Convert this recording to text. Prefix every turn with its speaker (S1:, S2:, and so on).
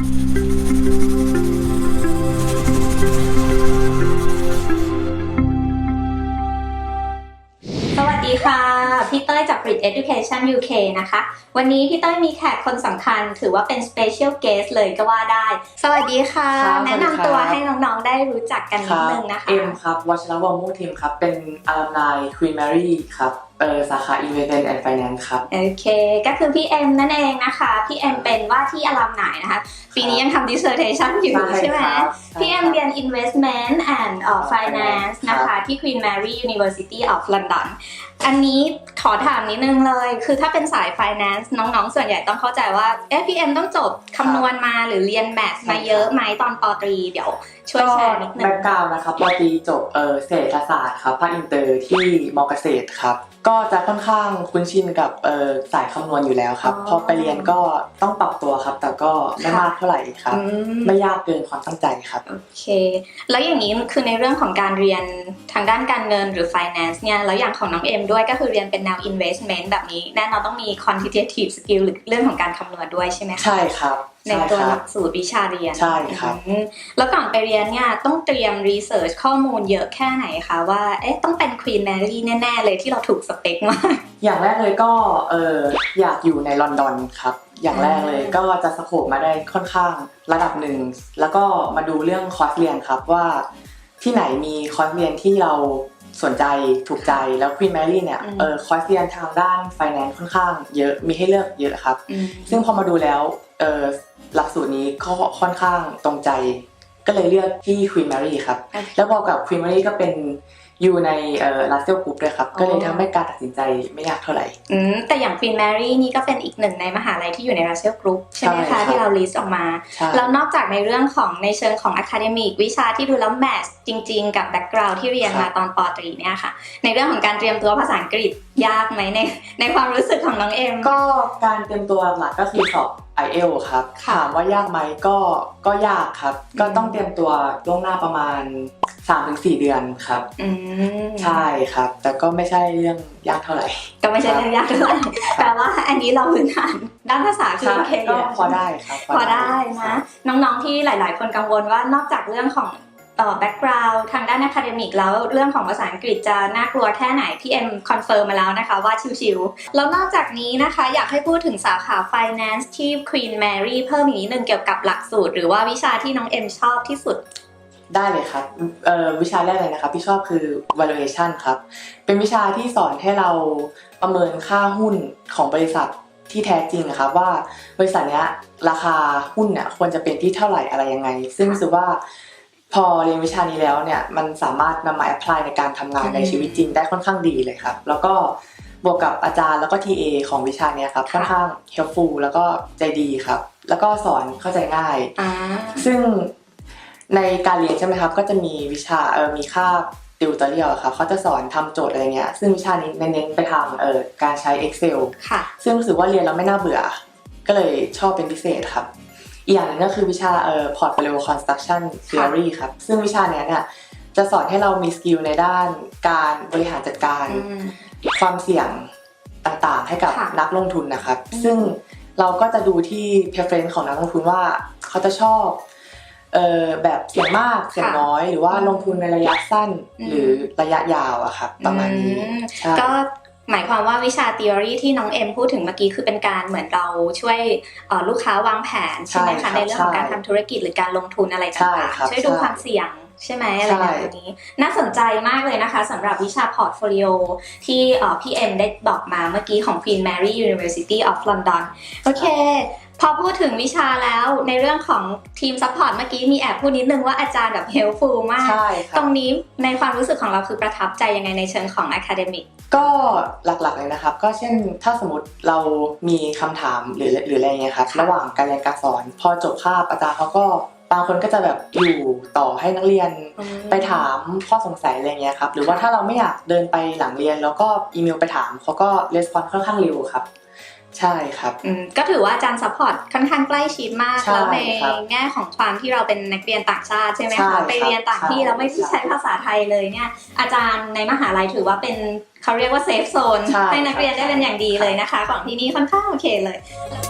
S1: สวัสดีค่ะ พี่เต้ยจาก Brit Education UK นะคะ วันนี้พี่เต้ยมีแขกคนสำคัญ ถือว่าเป็น Special Guest เลยก็ว่าได้ สวัสดีค่ะ
S2: ครับ
S1: แนะนำตัว
S2: สวัสดีครับ
S1: ให้น้องๆได้รู้จักกันนิดนึงนะคะ
S2: เอ็มครับ วัชรวงศ์มุ่งทิมครับ เป็นอ l u m n i Queen Mary ครับเออสาขา Investment and Finance ครับ
S1: โอเค ก็คือพี่เอ็มนั่นเองนะคะ พี่เอ็มเป็น ว่าที่อลัมไหนนะคะ ปีนี้ยังทำ dissertation อยู่ใช่ไหม
S2: ครับ
S1: พี่เอ็มเรียน investment and เอ่อ finance นะคะที่ Queen Mary University of London อันนี้ขอถามนิดนึงเลย คือถ้าเป็นสาย finance น้องๆ ส่วนใหญ่ต้องเข้าใจว่าเอ๊ะพี่เอ็มต้องจบคำนวณมาหรือเรียนแมทมาเยอะไหมตอนปอตรีเดี๋ยวช่วย
S2: ก็
S1: แชร์นิดนึ
S2: แบ็
S1: ง
S2: กกราวน์นะครับปอตรีจบเออเศรษฐศาสตร์ครับภาคอินเตอร์ที่มอเกษตรครับก็จะค่อนข้างคุ้นชินกับเออสายคำนวณอยู่แล้วครับ
S1: อ๋อ
S2: พอไปเรียนก็ต้องปรับตัวครับ แต่ก็ไม่
S1: ค่ะ
S2: มากเท่าไหร่ครับ
S1: อืม
S2: ไม่ยากเกินความตั้งใจครับ
S1: โอเค แล้วอย่างนี้คือในเรื่องของการเรียนทางด้านการเงินหรือ finance เนี่ยแล้วอย่างของน้องเอ็มด้วยก็คือเรียนเป็นแนว investment แบบนี้แน่นอนต้องมี quantitative skill หรือเรื่องของการคำนวณด้วยใช่ไหมคะ
S2: ใช่ครับ
S1: ใน
S2: ใช่
S1: ตัว
S2: ค
S1: ห
S2: รั
S1: ลั
S2: บ
S1: กสูตรวิชาเรียน
S2: ใช่ครับ
S1: อืมแล้วก่อนไปเรียนเนี่ยต้องเตรียม research ข้อมูลเยอะแค่ไหนคะว่าเอ๊ะต้องเป็น Queen Mary แน่ๆเลยที่เราถูกสเปคมาก
S2: อย่างแรกเลยก็เอออยากอยู่ในลอนดอนครับ อย่างแรกเลย
S1: อ่า
S2: ก็จะสโคปมาได้ค่อนข้างระดับหนึ่งแล้วก็มาดูเรื่องคอร์สเรียนครับว่า ที่ไหนมีคอร์สเรียนที่เราสนใจถูกใจแล้ว Queen Mary เนี่ยเออคอร์สเรียนทางด้าน Finance ค่อนข้างเยอะมีให้เลือกเยอะครับ
S1: อืม
S2: ซึ่งพอมาดูแล้วเออหลัก สูตรนี้ก็ค่อนข้างตรงใจ ก็เลยเลือกที่ Queen Mary ครับ
S1: โอเค
S2: แล้วบอกกับ Queen Mary ก็เป็น อยู่ในเอ่อ Russell Group ด้วยครับ
S1: อ๋อ
S2: ก็เลยทำให้การตัดสินใจไม่ยากเท่าไหร่
S1: อืมแต่อย่าง Queen Mary นี่ก็เป็นอีกหนึ่งในมหาลัยที่อยู่ใน Russell Group ใช่ไหม
S2: ใช่ครั
S1: คะ
S2: บ
S1: ที่เรา list ออกมา
S2: ใช่
S1: แล้วนอกจากในเรื่องของในเชิงของ academic วิชาที่ดูแล้วแมทจริง ๆ กับ background ที่เรียนมาตอนปอตรีเนี่ยค่ะ ในเรื่องของการเตรียมตัวภาษาอังกฤษยากไหมในในความรู้สึกของน้องเอ็ม
S2: ก็การเตรียมตัวหลักก็คือสอบ IEL ครับ
S1: ค่ะ
S2: ถามว่ายากไหมก็ก็ยากครับ ก็ต้องเตรียมตัวล่วงหน้าประมาณ 3-4เดือนครับ
S1: อืม
S2: ใช่ครับ แต่ก็ไม่ใช่เรื่องยากเท่าไหร่
S1: ก็ไม่ใช่เรื่องยากเท่าไหร่แปลว่าอันนี้เราพื้นฐานด้านภาษาคือโอเค
S2: ก็พอได้ครับ
S1: พอได้นะ น้องๆที่หลาย ๆ คนกังวลว่านอกจากเรื่องของเอ่อ background ทางด้าน academic แล้วเรื่องของภาษาอังกฤษจะน่ากลัวแค่ไหน พี่เอ็มคอนเฟิร์มมาแล้วนะคะว่าชิวๆแล้วนอกจากนี้นะคะ อยากให้พูดถึงสาขา finance ที่ Queen Mary เพิ่มอีกนิดนึงเกี่ยวกับหลักสูตร หรือว่าวิชาที่น้องเอ็มชอบที่สุด
S2: ได้เลยครับเอ่อวิชาแรกเลยนะครับที่ชอบคือ valuation ครับ เป็นวิชาที่สอนให้เราประเมินค่าหุ้นของบริษัทที่แท้จริงอะครับว่าบริษัทเนี้ยราคาหุ้นเนี่ยควรจะเป็นที่เท่าไหร่อะไรยังไง ซึ่งรู้สึกว่าพอเรียนวิชานี้แล้วเนี่ยมันสามารถนำมาแอพพลายในการทำงาน
S1: อืม
S2: ในชีวิตจริงได้ค่อนข้างดีเลยครับ แล้วก็บวกกับอาจารย์แล้วก็ TA ของวิชาเนี้ยครับค่อนข้าง helpful แล้วก็ใจดีครับ แล้วก็สอนเข้าใจง่าย
S1: อ่า
S2: ซึ่ง ในการเรียนใช่ไหมครับ ก็จะมีวิชาเออมีคาบติวตอเรียลครับเขาจะสอนทำโจทย์อะไรเงี้ย ซึ่งวิชานี้เน้นๆไปทางเออการใช้ Excel
S1: ค่ะ
S2: ซึ่งรู้สึกว่าเรียนแล้วไม่น่าเบื่อ ก็เลยชอบเป็นพิเศษครับ อีกอย่างหนึงก็คือวิชาเอ่อ portfolio construction theory ครับ ซึ่งวิชาเนี้ยเนี่ยจะสอนให้เรามีสกิลในด้านการบริหารจัดการ
S1: อืม
S2: ความเสี่ยงต่างๆ ให้กับ
S1: ค่ะ
S2: นักลงทุนนะครับ
S1: อืม
S2: ซึ่งเราก็จะดูที่ preference ของนักลงทุนว่าเขาจะชอบ เอ่อแบบเสี่ยงมากเสี่ยงน้อย หรือว่าลงทุนในระยะสั้น
S1: อืม
S2: หรือระยะยาวอะครับประมาณนี้
S1: อืม
S2: ใช่
S1: ก็หมายความว่าวิชา theory ที่น้องเอ็มพูดถึงเมื่อกี้คือเป็นการเหมือนเราช่วยเอ่อลูกค้าวางแผนใช่ไหม
S2: ใช่ครั
S1: คะ
S2: บ
S1: ในเรื่องของการ
S2: ใช่
S1: ทำธุรกิจหรือการลงทุนอะไร
S2: ใช่
S1: ต่าง
S2: ครับ
S1: ๆช่วยดู
S2: ใช่
S1: ความเสี่ยงใช่ไหมอะไร
S2: ใช่
S1: แบบนี้ น่าสนใจมากเลยนะคะสำหรับวิชา portfolio ที่เอ่อพี่เอ็มได้บอกมาเมื่อกี้ของ Queen Mary University of London โอเค พอพูดถึงวิชาแล้วในเรื่องของทีมซัพพอร์ตเมื่อกี้มีแอบพูดนิดนึงว่าอาจารย์แบบ helpful มาก
S2: ใช่ค
S1: ต
S2: รั
S1: ร
S2: บ
S1: งนี้ในความรู้สึกของเราคือประทับใจยังไงในเชิงของ academic
S2: ก็หลักๆเลยนะครับ ก็เช่นถ้าสมมติเรามีคำถามหรือหรืออะไรเงี้ยครับ
S1: ค่ะ
S2: ระหว่างการเรียนการสอน พอจบคาบอาจารย์เขาก็บางคนก็จะแบบอยู่ต่อให้นักเรียน ไปถามข้อสงสัยอะไรเงี้ยครับหรือว่าถ้าเราไม่อยากเดินไปหลังเรียน แล้วก็อีเมลไปถามเขาก็レスปอนค่อนข้างเร็วครับ ใช่ครับ
S1: อืมก็ถือว่าอาจารย์ซัพพอร์ตค่อนข้างใกล้ชิดมาก
S2: ใช่
S1: แล้วใน
S2: ครับ
S1: แง่ของความที่เราเป็นนักเรียนต่างชาติใช่ไหม
S2: ใช่ครั
S1: คะ
S2: บ
S1: ไปเรียนต่างที่
S2: ใช่
S1: แล้วไม่ได้ใช้ภาษาไทยเลยเนี่ย อาจารย์ในมหาลัยถือว่าเป็นเขาเรียกว่าเซฟโซน
S2: ใช่
S1: ให้นักเรียน
S2: ครับ
S1: ได้เป็นอย่างดีเลยนะคะ ของที่นี่ค่อนข้างโอเคเลย
S3: Love